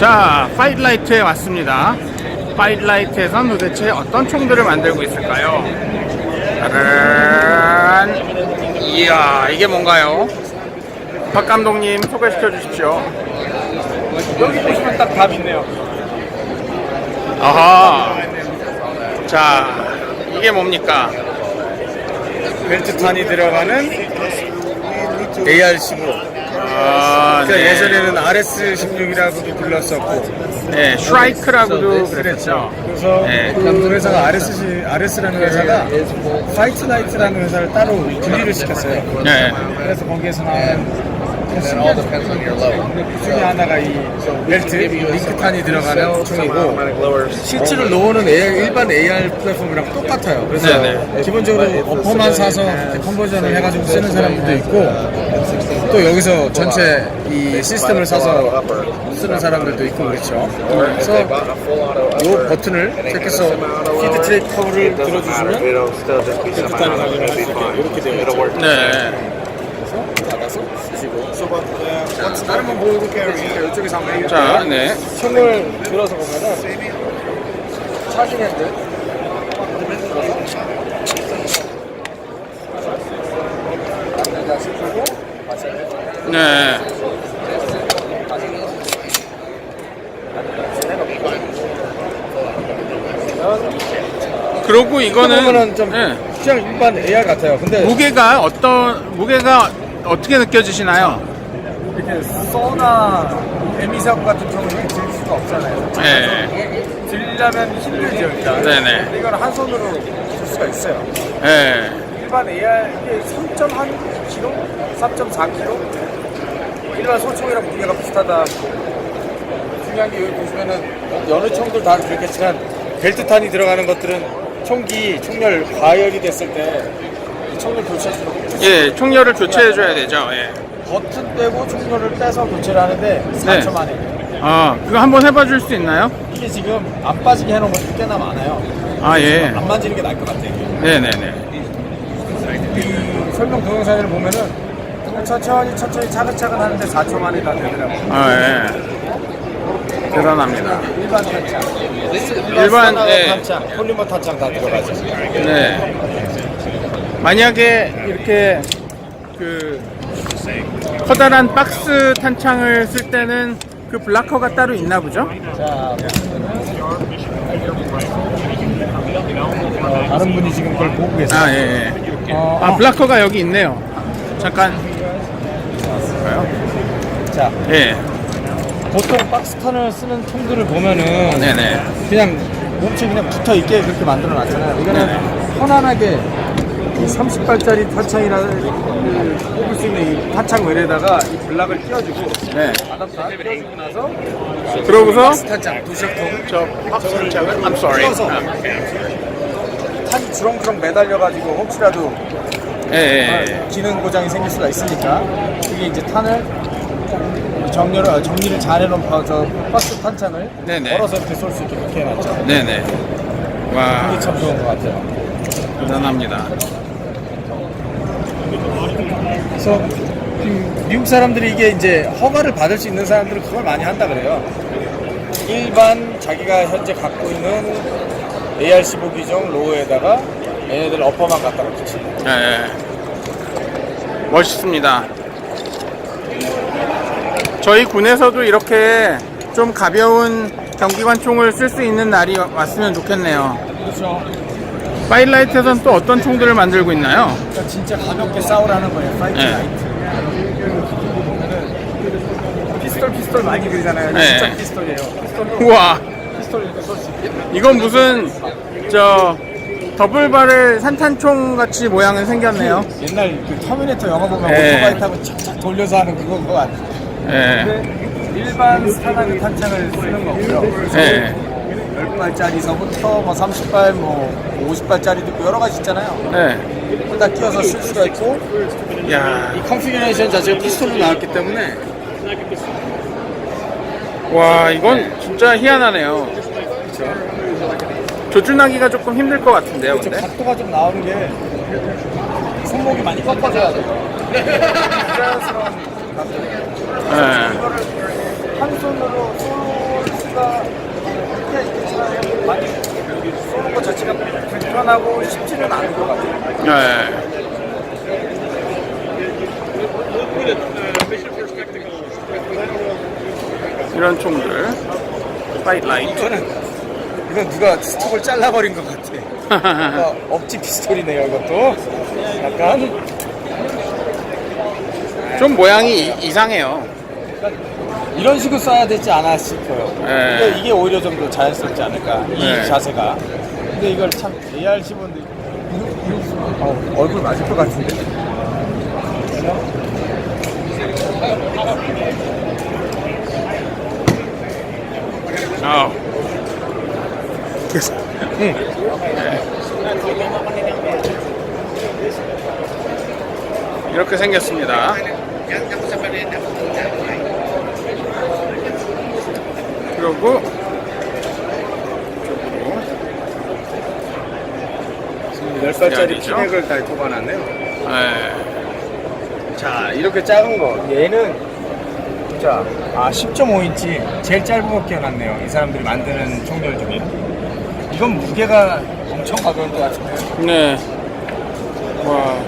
자, 파이트라이트에 왔습니다. 파이트라이트에선 도대체 어떤 총들을 만들고 있을까요? 짜란. 이야, 이게 뭔가요? 박 감독님 소개시켜 주십시오. 여기 보시면 딱답 있네요. 아하. 자, 이게 뭡니까? 벨트탄이 들어가는 AR-15. 아, 그러니까 예전에는 RS-16이라고도 불렀었고. 네, 슈라이크라고도 그랬- 그랬죠. 그래서 네. 그 회사가 RS, RS라는 회사가 파이트 나이트라는 회사를 따로 분리를 시켰어요. 네. 그래서 거기에서 나오는 그 중에 하나가 이 벨트, 링크탄이 들어가는 총이고 실제로 로어는 일반 AR 플랫폼이랑 똑같아요. 그래서 네네. 기본적으로 어퍼만 사서 컨버전을 해가지고 쓰는 사람들도 있고 또 여기서 전체 이 시스템을 사서 쓰는 사람들도 있고 그렇죠. 그래서 이 버튼을 택해서 피드 트랙 커브를 들어주시면 이렇게 되어 있죠. 네. 닫아서 쓰시고. 다른 건 보여드릴게요. 이쪽에서 한번 자, 네. 총을 들어서 보면은 차징 핸드 네. 그러고 이거는 보면은 좀 네. 그냥 일반 AR 같아요. 근데 무게가 어떤 무게가 어떻게 느껴지시나요? 이렇게 쏘나 에미사고 같은 총을 들 수가 없잖아요. 네. 들려면 힘들죠 일단. 네네. 근데 이건 한 손으로 들 수가 있어요. 네. 일반 AR 이게 3.1kg, 3.4kg. 일반 소총이랑 무게가 비슷하다. 중요한 게 여기 보시면은 여느 총들 다 그렇겠지만 벨트탄이 들어가는 것들은 총기 총열 과열이 됐을 때이 총열 교체해주는 예, 총열을 교체해 줘야 되죠. 예. 버튼 떼고 총열을 빼서 교체를 하는데 4초 만에 아, 그거 한번 해봐 줄 수 있나요? 이게 지금 안 빠지게 해놓은 것들이 꽤나 많아요. 아, 예. 안 만지는 게 나을 것 같아요. 네네네. 이 설명 동영상을 보면은 천천히 천천히 차근차근 하는데 4초 만에 다 되더라고요. 아, 예. 대단합니다. 일반 탄창. 일반, 예. 탄창, 폴리머 탄창 다 들어가죠. 네. 만약에 이렇게 그 커다란 박스 탄창을 쓸 때는 그 블라커가 따로 있나 보죠? 자, 어, 다른 분이 지금 그걸 보고 계세요. 아, 예, 예. 어, 아, 블라커가 여기 있네요. 잠깐. 자, 예. 보통 박스탄을 쓰는 총들을 보면은 네네. 그냥 몸체 그냥 붙어 있게 그렇게 만들어 놨잖아요. 이거는 네네. 편안하게 이 30발짜리 탄창이라 그 뽑을 수 있는 이 탄창 외에다가 이 블락을 끼워주고 네. 아답터 끼워주고 나서 그러고서 두 식통 저 박스 탄창은 I'm sorry. 끼워서 탄이 주렁주렁 매달려가지고 혹시라도 예, 예, 예. 기능 고장이 생길 수가 있으니까 이게 이제 탄을 정렬을 어, 정리를 잘 해놓은 바- 저 박스 탄창을 네네. 걸어서 이렇게 쏠 수 있게 그렇게 해놨죠. 네네. 와, 이게 참 좋은 것 같아요. 대단합니다. 그래서 음, 미국 사람들이 이게 이제 허가를 받을 수 있는 사람들은 그걸 많이 한다 그래요. 일반 자기가 현재 갖고 있는 AR-15 기종 로우에다가 얘네들 어퍼만 갖다가 붙이고 예, 예. 멋있습니다. 저희 군에서도 이렇게 좀 가벼운 경기관총을 쓸 수 있는 날이 왔으면 좋겠네요. 그렇죠. 파일라이트에서는 또 어떤 총들을 만들고 있나요? 그러니까 진짜 가볍게 싸우라는 거예요. 파이트 네. 보면은 피스톨 피스톨 많이 그리잖아요. 네. 진짜 피스톨이에요. 피스톨로 우와, 피스톨 이렇게 쏠수 있게. 이건 무슨 저 더블바렐 산탄총 같이 모양은 생겼네요. 옛날 그 터미네이터 영화 보면 네. 오토바이 타고 착착 돌려서 하는 그거 그거 아니에요? 예, 근데 일반 스타나드 탄창을 쓰는 거고요. 예, 10발짜리서부터 뭐 30발, 뭐 50발짜리도 있고 여러 가지 있잖아요. 예. 딱 끼워서 쓸 수가 있고 야, 이 컨피그레이션 자체가 피스톨로 나왔기 때문에 와, 이건 진짜 희한하네요. 조준하기가 조금 힘들 것 같은데요, 좀 근데? 각도가 좀 나오는 게 손목이 많이 꺾어져야 돼요. 자연스러운 각도. 예. 이거를 한 손으로 쏘는 자체가 이렇게 괜찮아요. 많이 쏘는 것 자체가 불 편하고 쉽지는 않은 것 같아요. 네. 이런 총들. 파이트 라이트. 이거는 이건 누가 스톡을 잘라버린 것 같아. 어, 억지 피스톨이네요, 이것도. 약간 좀 모양이 이- 이상해요. 이런 식으로 써야 되지 않아 싶어요. 네. 근데 이게 오히려 좀 더 자연스럽지 않을까, 이 네. 자세가. 근데 이걸 참 AR 15인데 어, 얼굴 맞을 것 같은데. 아. 이렇게 생겼습니다. 그리고 이쪽으로 10살짜리 야리죠? 피넥을 달 뽑아놨네요. 네. 자, 이렇게 작은 거. 얘는, 자, 아, 10.5인치. 제일 짧은 거 끼워놨네요. 이 사람들이 만드는 총들 중에. 이건 무게가 엄청 가벼울 것 같은데요. 네. 와.